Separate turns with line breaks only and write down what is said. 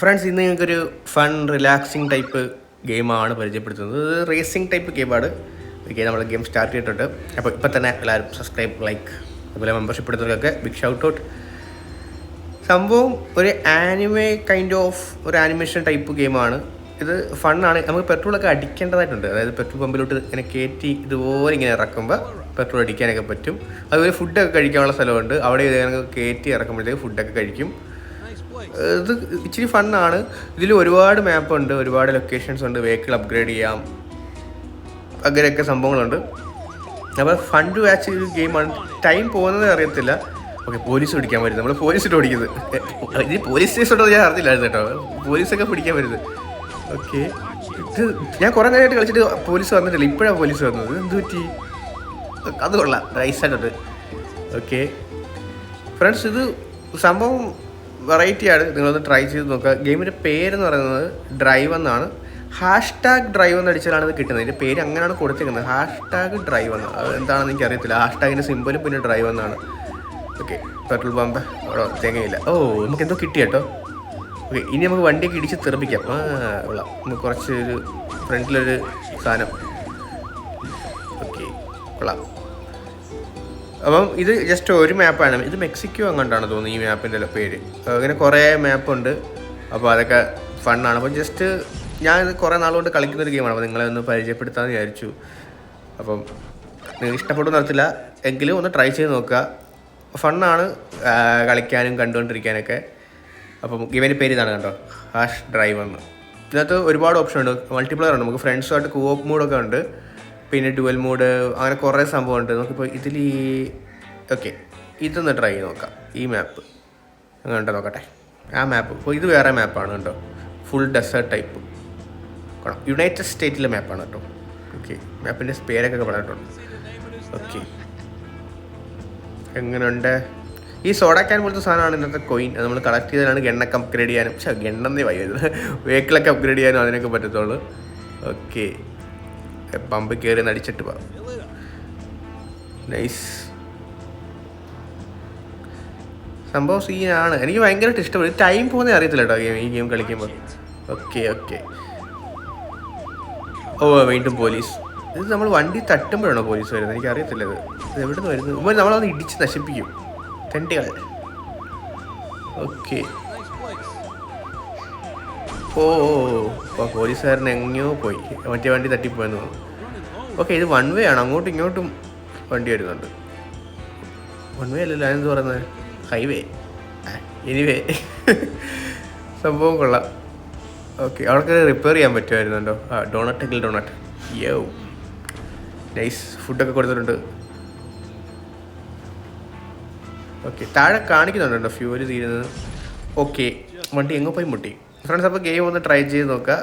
Friends ഇന്ന് ഞങ്ങൾക്കൊരു fun relaxing type ഗെയിമാണ് പരിചയപ്പെടുത്തുന്നത്. ഇത് റേസിംഗ് ടൈപ്പ് ഗെയിമാണ് ഓക്കെ നമ്മൾ ഗെയിം സ്റ്റാർട്ട് ചെയ്തിട്ടുണ്ട്. അപ്പോൾ ഇപ്പോൾ തന്നെ എല്ലാവരും സബ്സ്ക്രൈബ് ലൈക്ക് അതുപോലെ മെമ്പർഷിപ്പ് എടുത്തവർക്കൊക്കെ ബിഗ് ഷൗട്ട് ഔട്ട് സംഭവം ഒരു ആനിമേ കൈൻഡ് ഓഫ് ഒരു ആനിമേഷൻ ടൈപ്പ് ഗെയിമാണ് ഇത് ഫണ്ണാണ് നമുക്ക് പെട്രോളൊക്കെ അടിക്കേണ്ടതായിട്ടുണ്ട്. അതായത് പെട്രോൾ പമ്പിലോട്ട് ഇങ്ങനെ കയറ്റി ഇതുപോലെ ഇങ്ങനെ ഇറക്കുമ്പോൾ പെട്രോൾ അടിക്കാനൊക്കെ പറ്റും. അതുപോലെ ഫുഡൊക്കെ കഴിക്കാനുള്ള സ്ഥലമുണ്ട്. അവിടെ ഇത് കയറ്റി ഇറക്കുമ്പോഴത്തേക്ക് ഫുഡൊക്കെ കഴിക്കും. ഇത് ഇച്ചിരി ഫണ്ണാണ്. ഇതിൽ ഒരുപാട് മാപ്പ് ഉണ്ട് ഒരുപാട് ലൊക്കേഷൻസ് ഉണ്ട്. വെഹിക്കിൾ അപ്ഗ്രേഡ് ചെയ്യാം. അങ്ങനെയൊക്കെ സംഭവങ്ങളുണ്ട്. അപ്പോൾ ഫണ്ട് വാച്ച് ഒരു ഗെയിമാണ് ടൈം പോകുന്നത് അറിയത്തില്ല. ഓക്കെ പോലീസ് പിടിക്കാൻ വരുന്നത് നമ്മൾ പോലീസ് ഇട്ട് ഓടിക്കുന്നത്. ഇനി പോലീസ് സ്റ്റേഷൻ ഞാൻ അറിഞ്ഞില്ലായിരുന്നു കേട്ടോ. പോലീസൊക്കെ പിടിക്കാൻ വരുന്നത്. ഓക്കെ ഇത് ഞാൻ കുറേ നേരമായിട്ട് കളിച്ചിട്ട് പോലീസ് വന്നിട്ടില്ല. ഇപ്പോഴാണ് പോലീസ് വന്നത്. എന്ത് പറ്റി? അത് കൊള്ളാം. റൈസായിട്ടുണ്ട് ഓക്കെ ഫ്രണ്ട്സ് ഇത് സംഭവം വെറൈറ്റിയാണ് നിങ്ങളൊന്ന് ട്രൈ ചെയ്ത് നോക്കുക. ഗെയിമിന്റെ പേരെന്ന് പറയുന്നത് ഡ്രൈവ് എന്നാണ്. ഹാഷ് ടാഗ് ഡ്രൈവ് എന്ന് അടിച്ചാലാണ് ഇത് കിട്ടുന്നത്. ഇതിന്റെ പേര് അങ്ങനെയാണ് കൊടുത്തിരിക്കുന്നത്. ഹാഷ് ടാഗ് ഡ്രൈവ് എന്ന് എന്താണെന്ന് എനിക്ക് അറിയത്തില്ല ഹാഷ് ടാഗിന്റെ സിമ്പിളും പിന്നെ ഡ്രൈവ് എന്നാണ്. ഓക്കെ പെട്രോൾ പമ്പ് അവിടെ തേങ്ങയില്ല. ഓ നമുക്ക് എന്തോ കിട്ടി കേട്ടോ. ഓക്കെ ഇനി നമുക്ക് വണ്ടിയൊക്കെ ഇടിച്ച് തെറിപ്പിക്കാം. ആ നമുക്ക് കുറച്ച് ഒരു ഫ്രണ്ടിലൊരു സാധനം. ഓക്കെ കൊള്ളാം. അപ്പം ഇത് ജസ്റ്റ് ഒരു മാപ്പാണ് ഇത് മെക്സിക്കോ അങ്ങോട്ടാണ് തോന്നുന്നത് ഈ മാപ്പിന്റെ പേര്. അങ്ങനെ കുറേ മാപ്പുണ്ട് അപ്പോൾ അതൊക്കെ ഫണ്ണാണ് അപ്പം ജസ്റ്റ് ഞാൻ ഇത് കുറേ നാളുകൊണ്ട് കളിക്കുന്ന ഒരു ഗെയിമാണ് അപ്പോൾ നിങ്ങളെ ഒന്ന് പരിചയപ്പെടുത്താമെന്ന് വിചാരിച്ചു. അപ്പം നിങ്ങൾ ഇഷ്ടപ്പെട്ടു നടത്തില്ല എങ്കിലും ഒന്ന് ട്രൈ ചെയ്ത് നോക്കുക. ഫണ്ണാണ് കളിക്കാനും കണ്ടുകൊണ്ടിരിക്കാനൊക്കെ. അപ്പം ഇവന്റെ പേര് ഇതാണ് കണ്ടോ? ഹാഷ് ഡ്രൈവ് എന്ന്. ഇതിനകത്ത് ഒരുപാട് ഓപ്ഷൻ ഉണ്ട്. മൾട്ടിപ്ലെയർ ഉണ്ട്. നമുക്ക് ഫ്രണ്ട്സുമായിട്ട് കോപ്പ് മൂഡൊക്കെ ഉണ്ട്. പിന്നെ ഡുവൽ മോഡ് അങ്ങനെ കുറേ സംഭവമുണ്ട്. നമുക്കിപ്പോൾ ഇതിൽ ഈ ഓക്കെ ഇതൊന്ന് ട്രൈ ചെയ്ത് നോക്കാം. ഈ മാപ്പ് അങ്ങനെ നോക്കട്ടെ. ആ മാപ്പ് ഇപ്പോൾ ഇത് വേറെ മാപ്പാണ് കേട്ടോ. ഫുൾ ഡെസേർട്ട് ടൈപ്പ് കാണാം യുണൈറ്റഡ് സ്റ്റേറ്റിലെ മാപ്പാണ് കേട്ടോ. ഓക്കെ മാപ്പിന്റെ പേരൊക്കെ പറഞ്ഞിട്ടുണ്ട്. ഓക്കെ. എങ്ങനെയുണ്ട്? ഈ സോഡാക്കാൻ പോലത്തെ സാധനമാണ് ഇന്നത്തെ കോയിൻ നമ്മൾ കളക്ട് ചെയ്താലാണ് ഗണ്ണൊക്കെ അപ്ഗ്രേഡ് ചെയ്യാനും. പക്ഷേ ഗണ്ണെന്നേ വൈകുന്നത് വെഹിക്കിളൊക്കെ അപ്ഗ്രേഡ് ചെയ്യാനും അതിനൊക്കെ പറ്റത്തുള്ളൂ. ഓക്കെ. പമ്പ് കയറി നടിച്ചിട്ട് വാ നൈസ് സംഭവം സീനാണ് എനിക്ക് ഭയങ്കരമായിട്ട് ഇഷ്ടപ്പെടും ടൈം പോകുന്നേ അറിയത്തില്ല കേട്ടോ ഗെയിം ഈ ഗെയിം കളിക്കുമ്പോൾ ഓക്കെ ഓക്കെ ഓ വീണ്ടും പോലീസ്. ഇത് നമ്മൾ വണ്ടി തട്ടുമ്പോഴാണോ പോലീസ് വരുന്നത്? എനിക്ക് അറിയത്തില്ല ഇത് എവിടെ നിന്ന് വരുന്നത് നമ്മളത് ഇടിച്ച് നശിപ്പിക്കും. തെണ്ടികൾ ഓക്കെ ഓ. അപ്പോൾ പോലീസുകാരൻ എങ്ങനെയോ പോയി. മറ്റേ വണ്ടി തട്ടിപ്പോയെന്ന് തോന്നുന്നു. ഓക്കെ ഇത് വൺ വേ ആണ്. അങ്ങോട്ടും ഇങ്ങോട്ടും വണ്ടി വരുന്നുണ്ട്. വൺ വേ അല്ലല്ലോ അതെന്ത് പറയുന്നത്? ഹൈവേ എനിവേ സംഭവം കൊള്ളാം. ഓക്കെ അവർക്ക് റിപ്പയർ ചെയ്യാൻ പറ്റുമായിരുന്നുണ്ടോ ആ ഡോണട്ട് എങ്കിൽ ഡോണട്ട് യോ നൈസ് ഫുഡൊക്കെ കൊടുത്തിട്ടുണ്ട്. ഓക്കെ താഴെ കാണിക്കുന്നുണ്ടോ ഫ്യൂൽ തീരുന്നത്. ഓക്കെ വണ്ടി എങ്ങോ പോയി മുട്ടി. ഫ്രണ്ട്സ് അപ്പോൾ ഗെയിം ഒന്ന് ട്രൈ ചെയ്ത് നോക്കുക